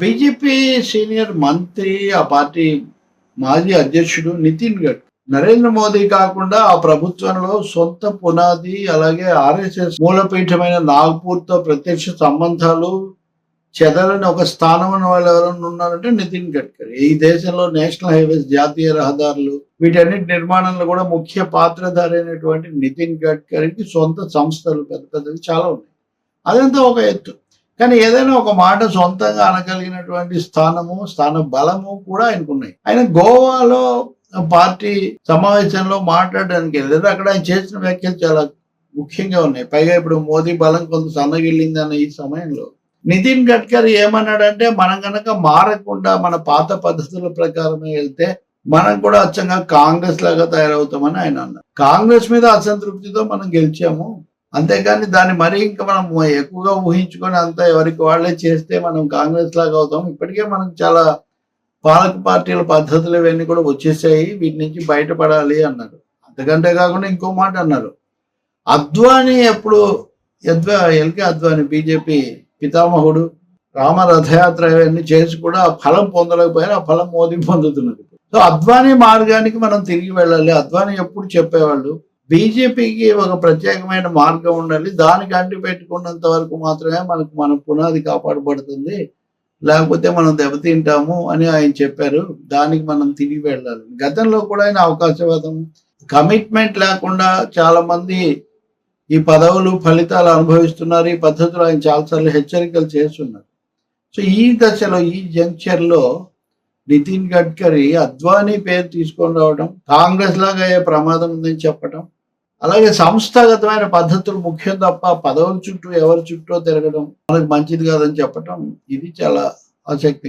BJP senior మంత్రి ఆ party మాజీ అధ్యక్షుడు నితిన్ గడ్కరీ నరేంద్ర మోదీ కాకుండా ఆ ప్రభుత్వంలో సొంత పునాది అలాగే ఆర్ఎస్ఎస్ మూలపీఠమైన నాగ్పూర్తో ప్రత్యక్ష సంబంధాలు చెదరని ఒక స్థానం వాళ్ళు ఎవరైనా ఉన్నారంటే నితిన్ గడ్కరీ. ఈ దేశంలో నేషనల్ హైవేస్ జాతీయ రహదారులు వీటన్నిటి నిర్మాణంలో కూడా ముఖ్య పాత్రధారి నితిన్ గడ్కరీకి సొంత సంస్థలు పెద్ద పెద్దవి చాలా ఉన్నాయి. అదంతా ఒక ఎత్తు. కానీ ఏదైనా ఒక మాట సొంతంగా అనగలిగినటువంటి స్థానము స్థాన బలము కూడా ఆయనకు ఉన్నాయి. ఆయన గోవాలో పార్టీ సమావేశంలో మాట్లాడడానికి వెళ్ళారు. అక్కడ ఆయన చేసిన వ్యాఖ్యలు చాలా ముఖ్యంగా ఉన్నాయి. పైగా ఇప్పుడు మోదీ బలం కొంత సన్నగిల్లింది అన్న ఈ సమయంలో. నితిన్ గడ్కరీ ఏమన్నాడంటే మనం కనుక మారకుండా మన పాత పద్ధతుల ప్రకారమే వెళ్తే మనం కూడా అచ్చంగా కాంగ్రెస్ లాగా తయారవుతామని ఆయన అన్నారు. కాంగ్రెస్ మీద అసంతృప్తితో మనం గెలిచాము. అంతేకాని దాన్ని మరీ ఇంకా మనం ఎక్కువగా ఊహించుకొని అంతా ఎవరికి వాళ్ళే చేస్తే మనం కాంగ్రెస్ లాగా అవుతాం. ఇప్పటికే మనం చాలా పాలక పార్టీల పద్ధతులు ఇవన్నీ కూడా వచ్చేసాయి. వీటి నుంచి బయటపడాలి అన్నారు. అంతకంటే కాకుండా ఇంకో మాట అన్నారు. అద్వానీ ఎప్పుడు యద్వా ఎల్కే అద్వానీ బీజేపీ పితామహుడు రామ రథయాత్ర ఇవన్నీ చేసి కూడా ఆ ఫలం పొందలేకపోయారు. ఆ ఫలం మోదీ పొందుతున్నది సో అద్వానీ మార్గానికి మనం తిరిగి వెళ్ళాలి. అద్వానీ ఎప్పుడు చెప్పేవాళ్ళు? బీజేపీకి ఒక ప్రత్యేకమైన మార్గం ఉండాలి. దానికి అంటి పెట్టుకున్నంత వరకు మాత్రమే మనకు మన పునాది కాపాడబడుతుంది. లేకపోతే మనం దెబ్బతింటాము అని ఆయన చెప్పారు. దానికి మనం తిరిగి వెళ్ళాలి. గతంలో కూడా ఆయన అవకాశవాదం కమిట్మెంట్ లేకుండా చాలా మంది ఈ పదవులు ఫలితాలు అనుభవిస్తున్నారు. ఈ పద్ధతులు ఆయన చాలాసార్లు హెచ్చరికలు చేస్తున్నారు. సో ఈ దశలో ఈ జంక్షన్లో నితిన్ గడ్కరీ అద్వానీ పేరు తీసుకొని రావడం కాంగ్రెస్ లాగా అయ్యే ప్రమాదం ఉందని చెప్పడం అలాగే సంస్థాగతమైన పద్ధతులు ముఖ్యం తప్ప పదవుల చుట్టూ ఎవరి చుట్టూ తిరగడం మనకు మంచిది కాదని చెప్పడం ఇది చాలా ఆసక్తి.